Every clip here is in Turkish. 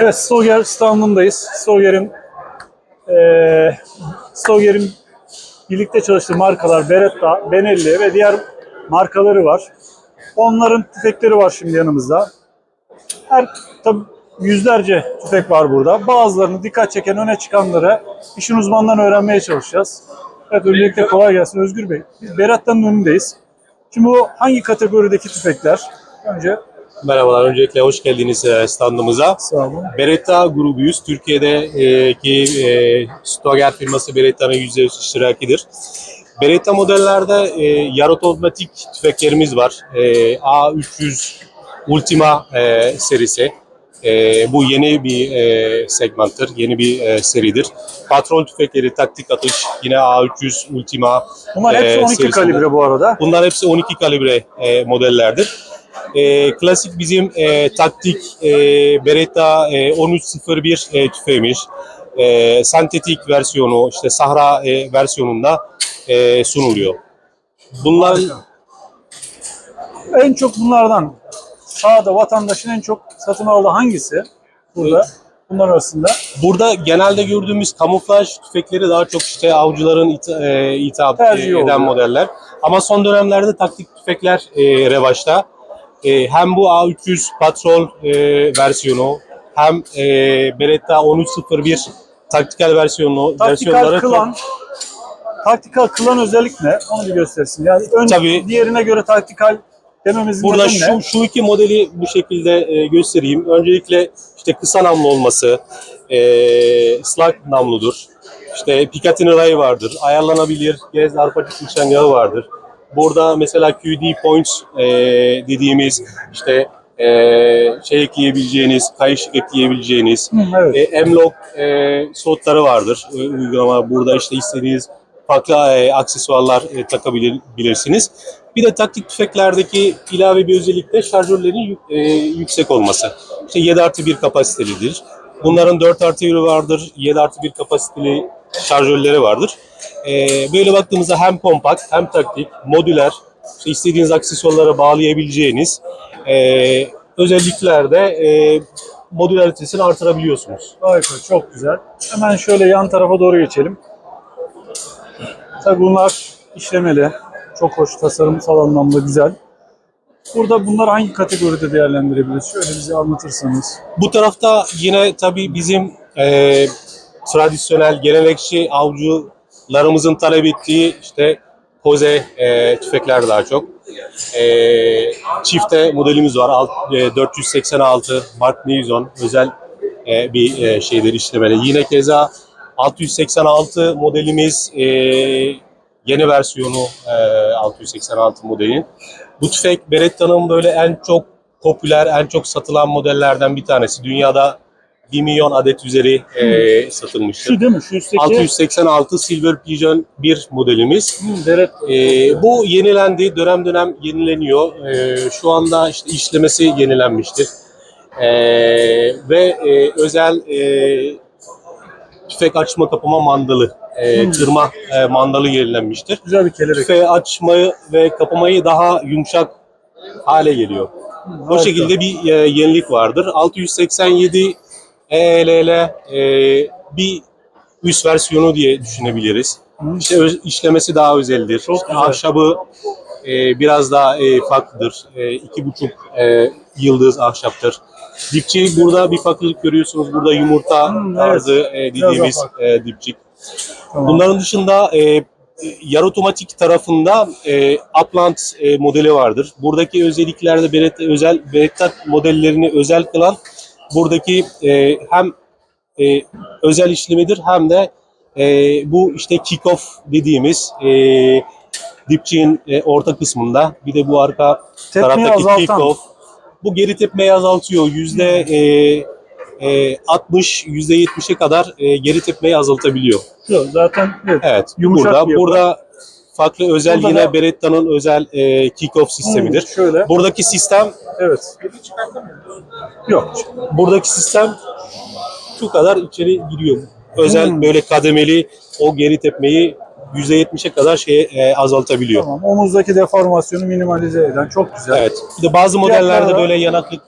Evet, Stoger standındayız. Stoger'in eee Stoger'in birlikte çalıştığı markalar Beretta, Benelli ve diğer markaları var. Onların tüfekleri var şimdi yanımızda. Her tabi yüzlerce tüfek var burada. Bazılarını dikkat çeken öne çıkanları işin uzmanlarını öğrenmeye çalışacağız. Evet öncelikle kolay gelsin Özgür Bey. Biz Beretta'nın önündeyiz. Şimdi bu hangi kategorideki tüfekler? Önce Merhabalar, öncelikle hoş geldiniz e, standımıza. sağ olun. Beretta grubuyuz. Türkiye'deki e, Stoger firması Beretta'nın %100 iştirakidir. Beretta modellerde e, yarı otomatik tüfeklerimiz var. E, A300 Ultima e, serisi. E, bu yeni bir e, segmenttır, yeni bir e, seridir. Patrol tüfekleri, taktik atış, yine A300 Ultima Bunlar hepsi e, 12 serisinde. kalibre bu arada. Bunlar hepsi 12 kalibre e, modellerdir. E, klasik bizim e, taktik e, Beretta e, 1301 e, tüfeğimiz. E, sentetik versiyonu, işte Sahra e, versiyonunda e, sunuluyor. Bunlar En çok bunlardan sağda vatandaşın en çok satın aldığı hangisi? Burada. Bunlar arasında. burada genelde gördüğümüz kamuflaj tüfekleri daha çok işte avcıların ita, e, hitap Tercih e, eden oluyor. modeller. Ama son dönemlerde taktik tüfekler e, revaçta. E, hem bu A300 Patrol e, versiyonu hem e, Beretta 1301 taktikal versiyonu Taktikal versiyonları kılan, taktikal kılan özellik ne? Onu bir göstersin. Yani önce Tabii. diğerine göre taktikal dememizin Burada şu, ne? şu iki modeli bu şekilde e, göstereyim. Öncelikle işte kısa namlu olması, e, slug namludur. İşte Picatinny ray vardır, ayarlanabilir gez arpacık nişangahı vardır. Burada mesela QD points e, dediğimiz işte e, şey ekleyebileceğiniz, kayış ekleyebileceğiniz, evet. e, M-Log e, slotları vardır. E, uygulama burada işte istediğiniz farklı e, aksesuarlar e, takabilirsiniz. Bir de taktik tüfeklerdeki ilave bir özellik de şarjörlerin e, yüksek olması. İşte 7 artı 1 kapasitelidir. Bunların 4 artı 1 vardır, 7 artı 1 kapasiteli şarjörleri vardır. E, böyle baktığımızda hem kompakt hem taktik, modüler, işte istediğiniz aksesuarlara bağlayabileceğiniz e, özelliklerde e, modülaritesini artırabiliyorsunuz. Harika, çok güzel. Hemen şöyle yan tarafa doğru geçelim. Tabii bunlar işlemeli. Çok hoş, tasarımsal anlamda güzel. Burada bunlar hangi kategoride değerlendirebiliriz? Şöyle bize anlatırsanız. Bu tarafta yine tabii bizim e, tradisyonel, gelenekçi avcılarımızın talep ettiği işte koze e, tüfekler daha çok. E, çifte modelimiz var. Alt- e, 486 Mark Nizon özel e, bir e, şeydir işlemeli. Yine keza 686 modelimiz e, yeni versiyonu e, 686 modelin. Bu tüfek Beretta'nın böyle en çok popüler, en çok satılan modellerden bir tanesi. Dünyada 1 milyon adet üzeri e, satılmıştır. Şu değil mi? Şu üstteki 686 Silver Pigeon 1 modelimiz. Hı, Beret. E, bu yenilendi, dönem dönem yenileniyor. E, şu anda işte işlemesi yenilenmiştir. E, ve e, özel e, tüfek açma kapama mandalı, e, kırma e, mandalı yenilenmiştir. Güzel bir kelebek. Tüfeği açmayı ve kapamayı daha yumuşak hale geliyor. O Harika. şekilde bir e, yenilik vardır. 687 ELL e, bir üst versiyonu diye düşünebiliriz. Hı. İşte öz- işlemesi daha özeldir. Çok İşte güzel. ahşabı e, biraz daha e, farklıdır. E, iki buçuk e, yıldız ahşaptır. Dipçi burada bir farklılık görüyorsunuz. Burada yumurta Hı, evet. tarzı e, dediğimiz e, dipçik. Tamam. Bunların dışında e, yarı otomatik tarafında e, Upland e, modeli vardır. Buradaki özelliklerde Beretta özel Beretta modellerini özel kılan buradaki e, hem e, özel işlemidir hem de e, bu işte kick-off dediğimiz e, dipçiğin e, orta kısmında bir de bu arka Tepmeyi taraftaki kick-off bu geri tepmeyi azaltıyor. Yüzde e, e, 60, yüzde 70'e kadar e, geri tepmeyi azaltabiliyor. Şu, zaten evet. Evet. Yumuşak burada burada farklı özel Burada yine da- Beretta'nın özel e, kick-off sistemidir. Hı, şöyle. Buradaki sistem Evet. Yok. buradaki sistem şu kadar içeri giriyor. Özel Hmm. böyle kademeli o geri tepmeyi %70'e kadar şey e, azaltabiliyor. Tamam. Omuzdaki deformasyonu minimalize eden çok güzel. Evet. Bir de bazı modellerde böyle yanaklık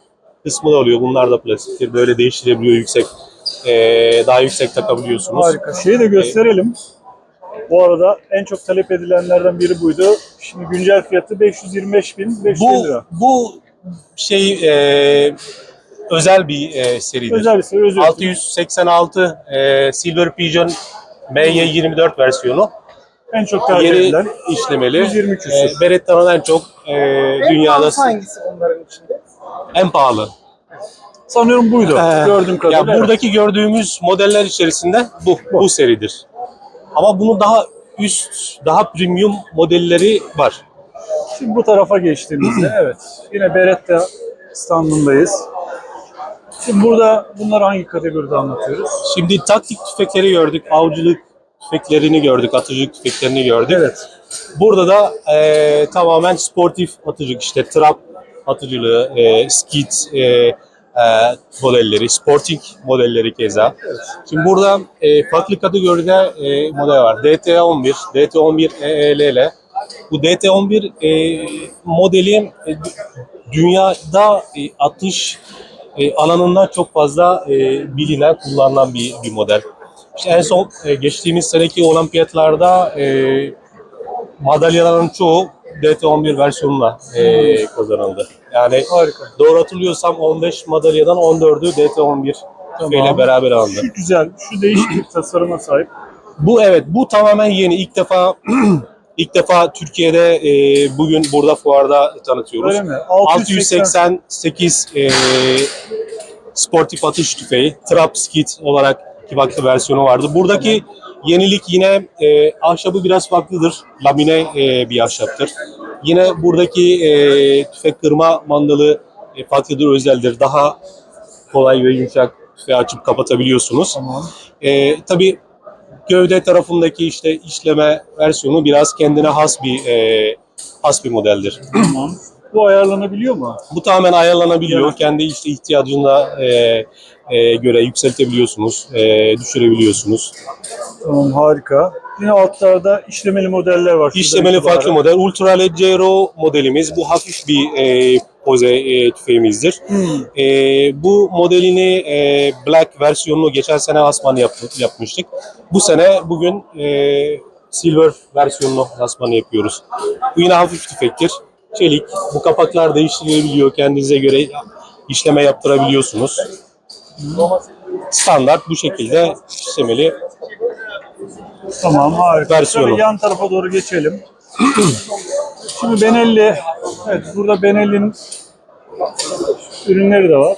kısmı da oluyor. Bunlar da plastiktir. Böyle değiştirebiliyor yüksek e, daha yüksek takabiliyorsunuz. Harika. Şeyi de gösterelim. Bu arada en çok talep edilenlerden biri buydu. Şimdi güncel fiyatı 525 bin 500 Bu lira. bu şey e, özel bir e, seridir. Özel bir. Özür dilerim. 686 e, Silver Pigeon MY24 versiyonu. En çok tercih Yeni edilen. işlemeli. 120 küsur. E, Beretta'nın en çok e, dünyada pahalısı hangisi onların içinde? en pahalı. Sanıyorum buydu. Ee, Gördüğüm kadarıyla. Ya buradaki gördüğümüz modeller içerisinde bu bu seridir. Ama bunun daha üst, daha premium modelleri var. Şimdi bu tarafa geçtiğimizde evet. Yine Beretta standındayız. Şimdi burada bunları hangi kategoride anlatıyoruz? Şimdi taktik tüfekleri gördük, avcılık tüfeklerini gördük, atıcılık tüfeklerini gördük. Evet. Burada da e, tamamen sportif atıcılık işte trap atıcılığı, e, skit e, modelleri, sporting modelleri keza. Şimdi burada e, farklı kategoride e, model var. DT11, DT11 EELL. Bu DT11 e, modeli e, dünyada e, atış e, alanında çok fazla e, bilinen, kullanılan bir, bir model. İşte en son e, geçtiğimiz seneki olimpiyatlarda e, madalyaların çoğu DT11 versiyonuna e, kazanıldı. Yani Harika. doğru hatırlıyorsam 15 madalyadan 14'ü DT11 ile beraber alındı. Şu güzel, şu değişik bir tasarıma sahip. Bu evet, bu tamamen yeni. İlk defa ilk defa Türkiye'de e, bugün burada fuarda tanıtıyoruz. Öyle mi? 680. 688 e, sportif atış tüfeği, trap skit olarak iki farklı versiyonu vardı. Buradaki yenilik yine e, ahşabı biraz farklıdır. Lamine e, bir ahşaptır. Yine buradaki e, tüfek kırma mandalı e, farklıdır, özeldir. Daha kolay ve yumuşak tüfeği açıp kapatabiliyorsunuz. Tamam. E, tabii gövde tarafındaki işte işleme versiyonu biraz kendine has bir e, has bir modeldir. Tamam. Bu ayarlanabiliyor mu? Bu tamamen ayarlanabiliyor. Evet. Kendi işte ihtiyacına e, e, göre yükseltebiliyorsunuz, e, düşürebiliyorsunuz. Tamam harika. Yine altlarda işlemeli modeller var. İşlemeli itibaren. farklı model. Ultra Leggero modelimiz. Bu hafif bir e, poze e, tüfeğimizdir. Hmm. E, bu modelini e, Black versiyonunu geçen sene asman yaptık, yapmıştık. Bu sene bugün e, Silver versiyonunu asmanı yapıyoruz. Bu yine hafif tüfektir. Çelik. Bu kapaklar değiştirilebiliyor. Kendinize göre işleme yaptırabiliyorsunuz. Standart bu şekilde işlemeli. Tamam harika. Versiyonu. Şöyle yan tarafa doğru geçelim. Şimdi Benelli, evet burada Benelli'nin ürünleri de var.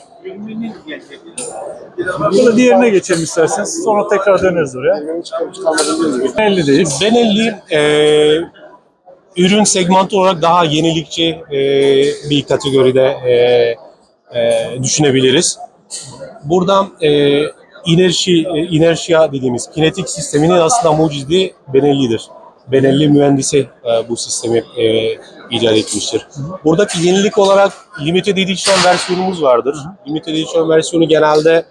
Burada diğerine geçelim isterseniz. Sonra tekrar döneriz oraya. Benelli'deyiz. Benelli e, ürün segmenti olarak daha yenilikçi e, bir kategoride e, e, düşünebiliriz. Buradan e, inerşi, e, inerşia dediğimiz kinetik sisteminin aslında mucidi Benelli'dir. Benelli mühendisi e, bu sistemi e, icat etmiştir. Buradaki yenilik olarak limited edition versiyonumuz vardır. Limited edition versiyonu genelde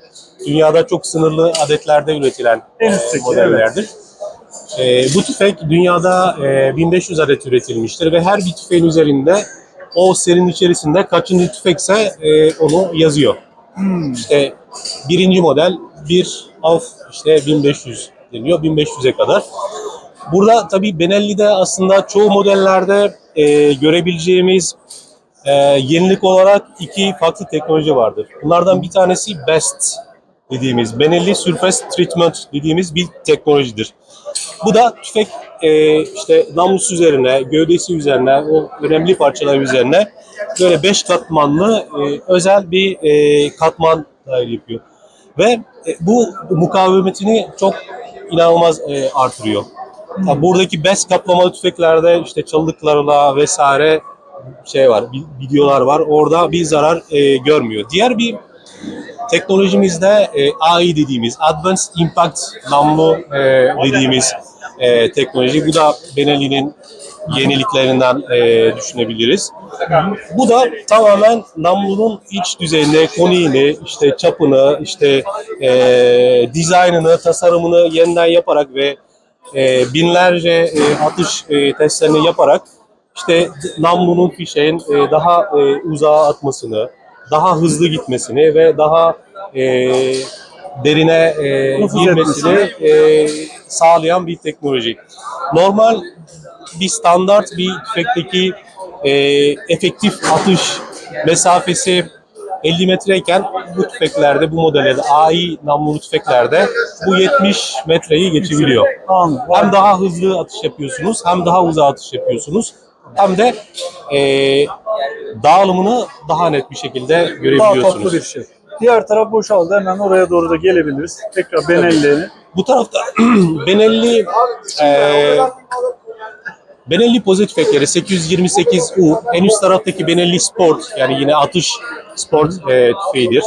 dünyada çok sınırlı adetlerde üretilen En e, modellerdir. E, bu tüfek dünyada e, 1500 adet üretilmiştir ve her bir tüfeğin üzerinde o serinin içerisinde kaçıncı tüfekse e, onu yazıyor. Hmm. İşte birinci model bir av işte 1500 deniyor 1500'e kadar. Burada tabii Benelli'de aslında çoğu modellerde e, görebileceğimiz e, yenilik olarak iki farklı teknoloji vardır. Bunlardan bir tanesi BEST dediğimiz Benelli Surface Treatment dediğimiz bir teknolojidir. Bu da tüfek e, işte namlusu üzerine, gövdesi üzerine, o önemli parçalar üzerine böyle beş katmanlı e, özel bir e, katman dahil yapıyor. Ve e, bu mukavemetini çok inanılmaz e, artırıyor. Ya buradaki bez kaplamalı tüfeklerde işte çalılıklarla vesaire şey var, vi- videolar var. Orada bir zarar e, görmüyor. Diğer bir teknolojimizde e, AI dediğimiz Advanced Impact namlu e, dediğimiz e, teknoloji. Bu da Benelli'nin yeniliklerinden e, düşünebiliriz. Bu da tamamen namlunun iç düzeyini, koniğini, işte çapını, işte e, dizaynını, tasarımını yeniden yaparak ve e, binlerce e, atış e, testlerini yaparak işte namlunun fişeğin e, daha e, uzağa atmasını, daha hızlı gitmesini ve daha e, derine e, girmesini e, sağlayan bir teknoloji. Normal bir standart bir tüfekteki e, efektif atış mesafesi 50 metreyken bu tüfeklerde, bu modellerde, AI namlulu tüfeklerde bu 70 metreyi geçebiliyor. Hem daha hızlı atış yapıyorsunuz, hem daha uzağa atış yapıyorsunuz, hem de e, dağılımını daha net bir şekilde Daha tatlı görebiliyorsunuz. bir şey. Diğer taraf boşaldı. Hemen oraya doğru da gelebiliriz. Tekrar Benelli'ni. Bu tarafta Benelli e, Benelli Poze tüfekleri 828U. En üst taraftaki Benelli Sport yani yine atış sport e, tüfeğidir.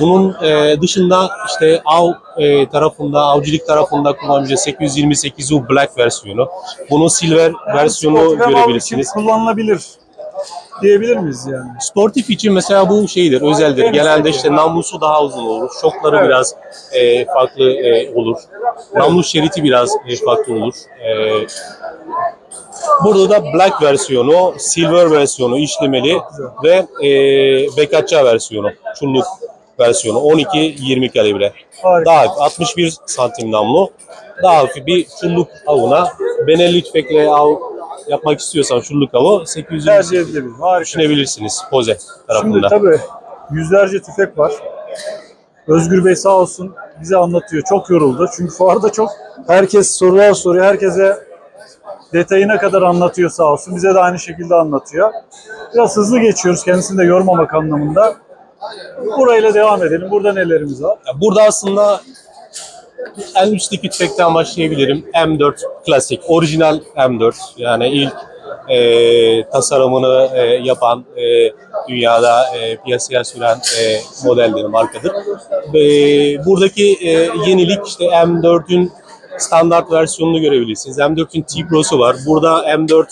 Bunun e, dışında işte av e, tarafında, avcılık tarafında kullanabileceği 828U Black versiyonu. Bunun silver versiyonu hem av görebilirsiniz. kullanılabilir diyebilir miyiz yani? Sportif için mesela bu şeydir, özeldir. En Genelde işte namlusu daha uzun olur. Şokları Evet. biraz e, farklı e, olur. Namlu şeriti biraz e, farklı olur. E, burada da black versiyonu, silver versiyonu işlemeli ve e, bekatça versiyonu, çulluk versiyonu 12-20 kalibre. Harika. Daha hafif 61 santim namlu. Daha hafif bir çulluk avına Benelli tüfekle av yapmak istiyorsan çulluk avı 800 Tercih edilebilir. Harika. düşünebilirsiniz Poze Şimdi tarafında. tabii yüzlerce tüfek var. Özgür Bey sağ olsun bize anlatıyor. Çok yoruldu. Çünkü fuarda çok herkes sorular soruyor. Herkese detayına kadar anlatıyor sağ olsun. Bize de aynı şekilde anlatıyor. Biraz hızlı geçiyoruz kendisini de yormamak anlamında. Burayla devam edelim. Burada nelerimiz var? Burada aslında en üstteki tüfekten başlayabilirim. M4 klasik, orijinal M4. Yani ilk e, tasarımını e, yapan, e, dünyada e, piyasaya süren e, modeldir, markadır. Ve buradaki e, yenilik işte M4'ün standart versiyonunu görebilirsiniz. M4'ün T-Pro'su var. Burada M4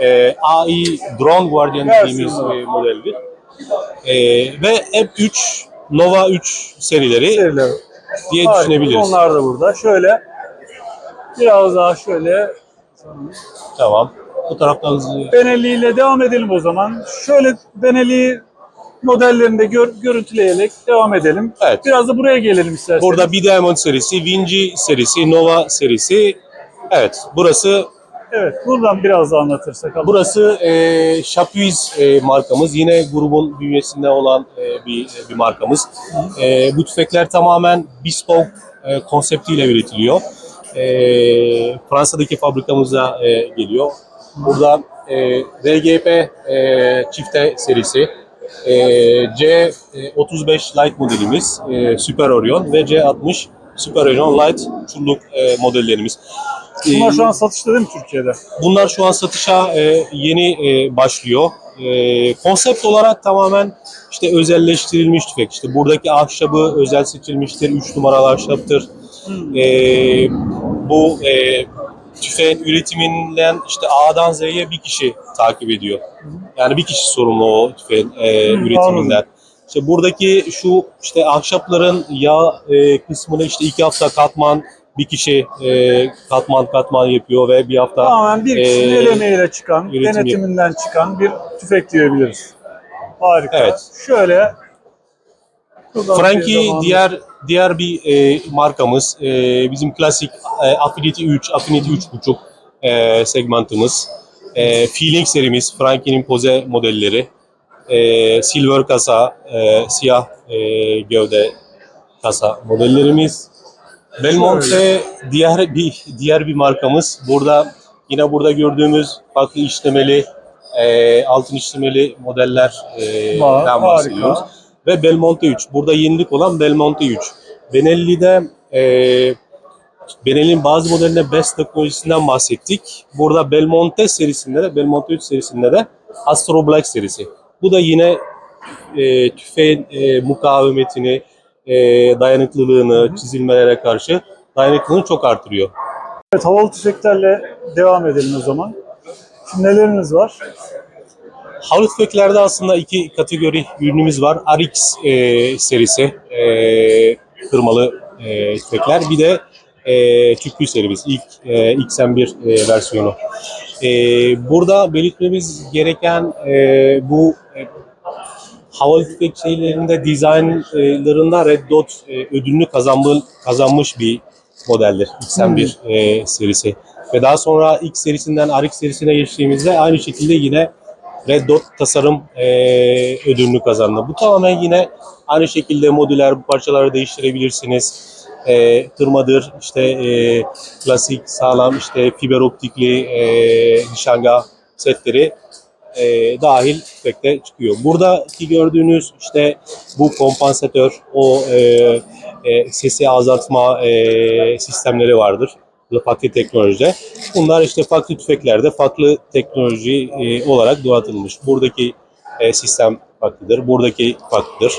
e, AI Drone Guardian dediğimiz e, modeldir. E, ve M3 Nova 3 serileri Seriler. diye Harika. düşünebiliriz. Onlar da burada. Şöyle biraz daha şöyle Tamam. Bu taraftan hızlı. Benelli ile devam edelim o zaman. Şöyle Benelli modellerini de gör, görüntüleyerek devam edelim. Evet. Biraz da buraya gelelim isterseniz. Burada bir Diamond serisi, Vinci serisi, Nova serisi. Evet, burası Evet, buradan biraz daha anlatırsak. burası e, Chapuis e, markamız. Yine grubun bünyesinde olan e, bir bir markamız. E, bu tüfekler tamamen bespoke e, konseptiyle üretiliyor. E, Fransa'daki fabrikamıza e, geliyor. Burada e, RGP e, çifte serisi, e, C35 Light modelimiz, e, Super Orion ve C60 Super Orion Light çulluk e, modellerimiz. Bunlar şu an satışta değil mi Türkiye'de? Bunlar şu an satışa e, yeni e, başlıyor. E, konsept olarak tamamen işte özelleştirilmiş tüfek. İşte buradaki ahşabı özel seçilmiştir. 3 numaralı ahşaptır. Hmm. E, bu e, tüfeğin üretiminden işte A'dan Z'ye bir kişi takip ediyor. Yani bir kişi sorumlu o tüfeğin e, Hmm, üretiminden. İşte buradaki şu işte ahşapların yağ e, kısmını işte iki hafta katman bir kişi e, katman katman yapıyor ve bir hafta Tamamen bir kişinin e, el emeğiyle çıkan, üretim denetiminden çıkan bir tüfek diyebiliriz. Harika. Evet. Şöyle. bir Frankie zaman- diğer diğer bir e, markamız. E, bizim klasik e, Affinity 3, Affinity 3.5 e, segmentimiz. E, Feeling serimiz, Frankie'nin poze modelleri. E, silver kasa, e, siyah e, gövde kasa modellerimiz. Belmonte diğer bir diğer bir markamız. Burada yine burada gördüğümüz farklı işlemeli e, altın işlemeli modeller e, Var, den bahsediyoruz. harika. Ve Belmonte 3. Burada yenilik olan Belmonte 3. Benelli'de e, Benelli'nin bazı modelinde BEST teknolojisinden bahsettik. Burada Belmonte serisinde de Belmonte 3 serisinde de Astro Black serisi. Bu da yine e, tüfeğin e, mukavemetini, e, dayanıklılığını, çizilmelere karşı dayanıklılığını çok artırıyor. Evet, havalı tüfeklerle devam edelim o zaman. Şimdi nelerimiz var? Havalı tüfeklerde aslında iki kategori ürünümüz var. RX e, serisi, e, kırmalı e, tüfekler. Bir de e, tüplü serimiz, ilk e, XM1 e, versiyonu. E, burada belirtmemiz gereken e, bu e, havalı tüfek şeylerinde dizaynlarında Red Dot e, ödülünü kazanmış, kazanmış bir modeldir XM1 e, serisi. Ve daha sonra X serisinden RX serisine geçtiğimizde aynı şekilde yine Red Dot tasarım e, ödülünü kazandı. Bu tamamen yine aynı şekilde modüler bu parçaları değiştirebilirsiniz. E, tırmadır, işte e, klasik sağlam işte fiber optikli e, nişangah setleri e, dahil tüfekte çıkıyor. Buradaki gördüğünüz işte bu kompansatör, o e, e, sesi azaltma e, sistemleri vardır. Farklı teknolojide. Bunlar işte farklı tüfeklerde farklı teknoloji e, olarak donatılmış. Buradaki e, sistem farklıdır. Buradaki farklıdır.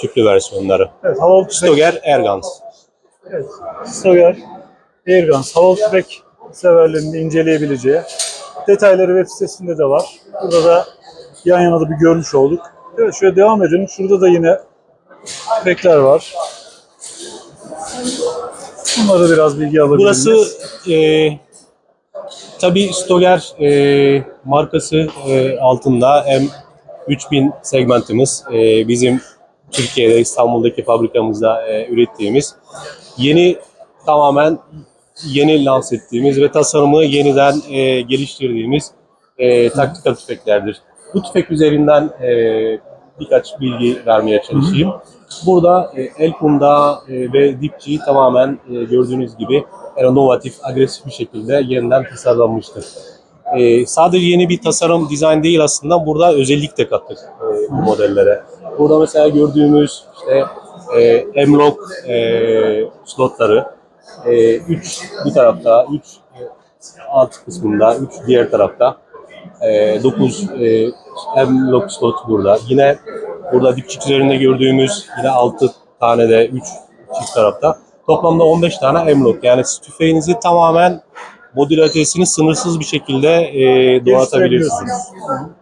Tüplü versiyonları. Evet, havalı. Stoger Ergans. Evet. Stoger, Airguns, havalı tüfek severlerinin inceleyebileceği detayları web sitesinde de var. Burada da yan yana da bir görmüş olduk. Evet şöyle devam edelim. Şurada da yine tüfekler var. Bunlara biraz bilgi alabilir Burası e, tabii Stoger e, markası e, altında hem 3000 segmentimiz e, bizim Türkiye'de İstanbul'daki fabrikamızda e, ürettiğimiz yeni tamamen yeni lanse ettiğimiz ve tasarımı yeniden e, geliştirdiğimiz e, taktikal tüfeklerdir. Bu tüfek üzerinden e, birkaç bilgi vermeye çalışayım. Burada e, Elkum'da e, ve dipçiyi tamamen e, gördüğünüz gibi inovatif, agresif bir şekilde yeniden tasarlanmıştır. E, sadece yeni bir tasarım, dizayn değil aslında burada özellik de kattık e, bu modellere. Burada mesela gördüğümüz işte e, M-Lock e, slotları, 3 bir tarafta, 3 alt kısmında, 3 diğer tarafta. 9 hem lock slot burada. Yine burada dipçik üzerinde gördüğümüz yine 6 tane de 3 çift tarafta. Toplamda 15 tane M-Lock. Yani siz tüfeğinizi tamamen modülatesini sınırsız bir şekilde e, donatabilirsiniz.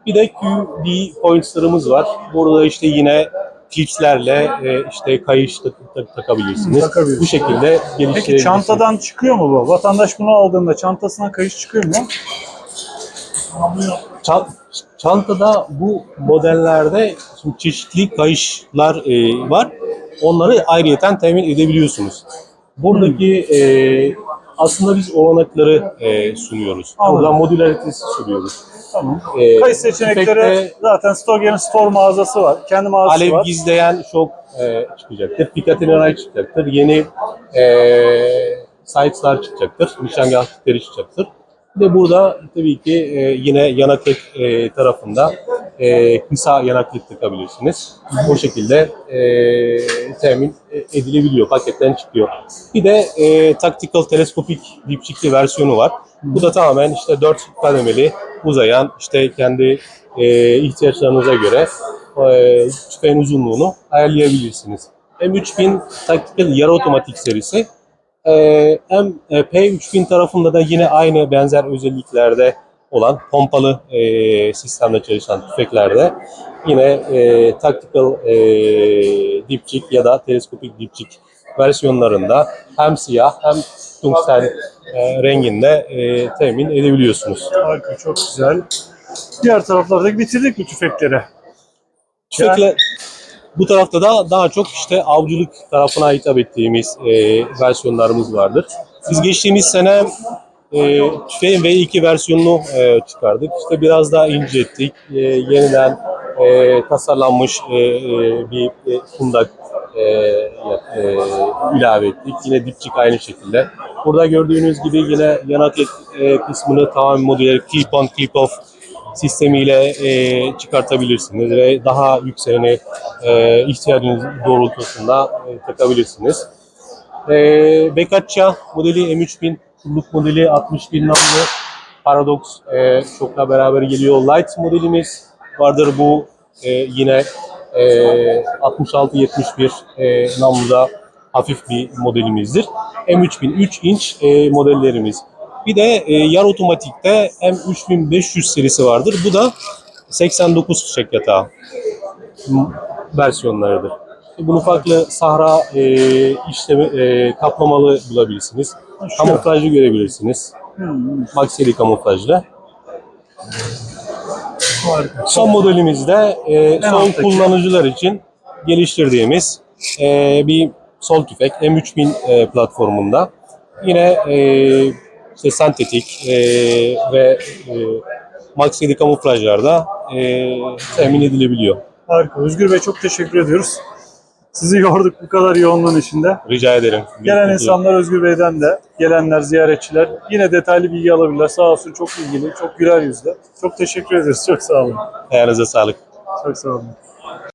Bir de QD pointslarımız var. Burada işte yine klipslerle e, işte kayış tak- tak- takabilirsiniz. Takabilirsiniz. Bu şekilde Peki geliştirebilirsiniz. çantadan çıkıyor mu bu? Vatandaş bunu aldığında çantasından kayış çıkıyor mu? Çan- çantada bu modellerde şimdi çeşitli kayışlar e, var. Onları ayrıyeten temin edebiliyorsunuz. Buradaki e, aslında biz olanakları e, sunuyoruz. Anladım. Buradan modülaritesi sunuyoruz. Tamam. E, Kayış seçenekleri tüfekte zaten Stoger'in store mağazası var. Kendi mağazası alev var. gizleyen şok e, çıkacaktır. Picatinny çıkacaktır. Yeni e, sights'lar çıkacaktır. Nişangah çıkacaktır. Bir de burada tabii ki e, yine yanaklık e, tarafında e, kısa yanaklık takabilirsiniz. O şekilde e, temin edilebiliyor. Paketten çıkıyor. Bir de e, tactical teleskopik dipçikli versiyonu var. Bu da tamamen işte dört kademeli uzayan işte kendi e, ihtiyaçlarınıza göre e, tüfeğin uzunluğunu ayarlayabilirsiniz. M3000 Tactical yarı otomatik serisi. E, M e, P3000 tarafında da yine aynı benzer özelliklerde olan pompalı e, sistemle çalışan tüfeklerde yine e, tactical e, dipçik ya da teleskopik dipçik versiyonlarında hem siyah hem tungsten e, renginde e, temin edebiliyorsunuz. Harika, çok güzel. Diğer taraflarda bitirdik mi tüfekleri? Tüfekle bu tarafta da daha çok işte avcılık tarafına hitap ettiğimiz e, versiyonlarımız vardır. Biz geçtiğimiz sene e, tüfeğin V2 versiyonunu e, çıkardık. İşte biraz daha incelttik. E, yeniden e, tasarlanmış e, e, bir e, kundak e, e, ilave ettik. Yine dipçik aynı şekilde. Burada gördüğünüz gibi yine yanaklık e, kısmını tamamen modüler clip-on, clip-off sistemiyle e, çıkartabilirsiniz ve daha yükseğine e, ihtiyacınız doğrultusunda e, takabilirsiniz. E, Bekatça modeli M3000 kulluk modeli 60 bin namlu Paradox e, çokla beraber geliyor. Light modelimiz vardır bu e, yine e, 66-71 e, namluda hafif bir modelimizdir. M3000 3 inç e, modellerimiz. Bir de e, yar otomatikte M3500 serisi vardır. Bu da 89 çek yatağı versiyonlarıdır. Bunu farklı sahra e, işlemi e, kaplamalı bulabilirsiniz. Kamuflajlı görebilirsiniz. Hmm. Maxili kamuflajlı. Harika. Son modelimizde e, son alttaki. kullanıcılar için geliştirdiğimiz e, bir sol tüfek M3000 e, platformunda. Yine e, işte sentetik e, ve e, max 7 kamuflajlarda e, temin edilebiliyor. Harika. Özgür Bey çok teşekkür ediyoruz. Sizi yorduk bu kadar yoğunluğun içinde. Rica ederim. Gelen Mutluluk. insanlar Özgür Bey'den de, gelenler, ziyaretçiler yine detaylı bilgi alabilirler. Sağ olsun çok ilgili, çok güler yüzlü. Çok teşekkür ederiz. Çok sağ olun. Ayağınıza sağlık. Çok sağ olun.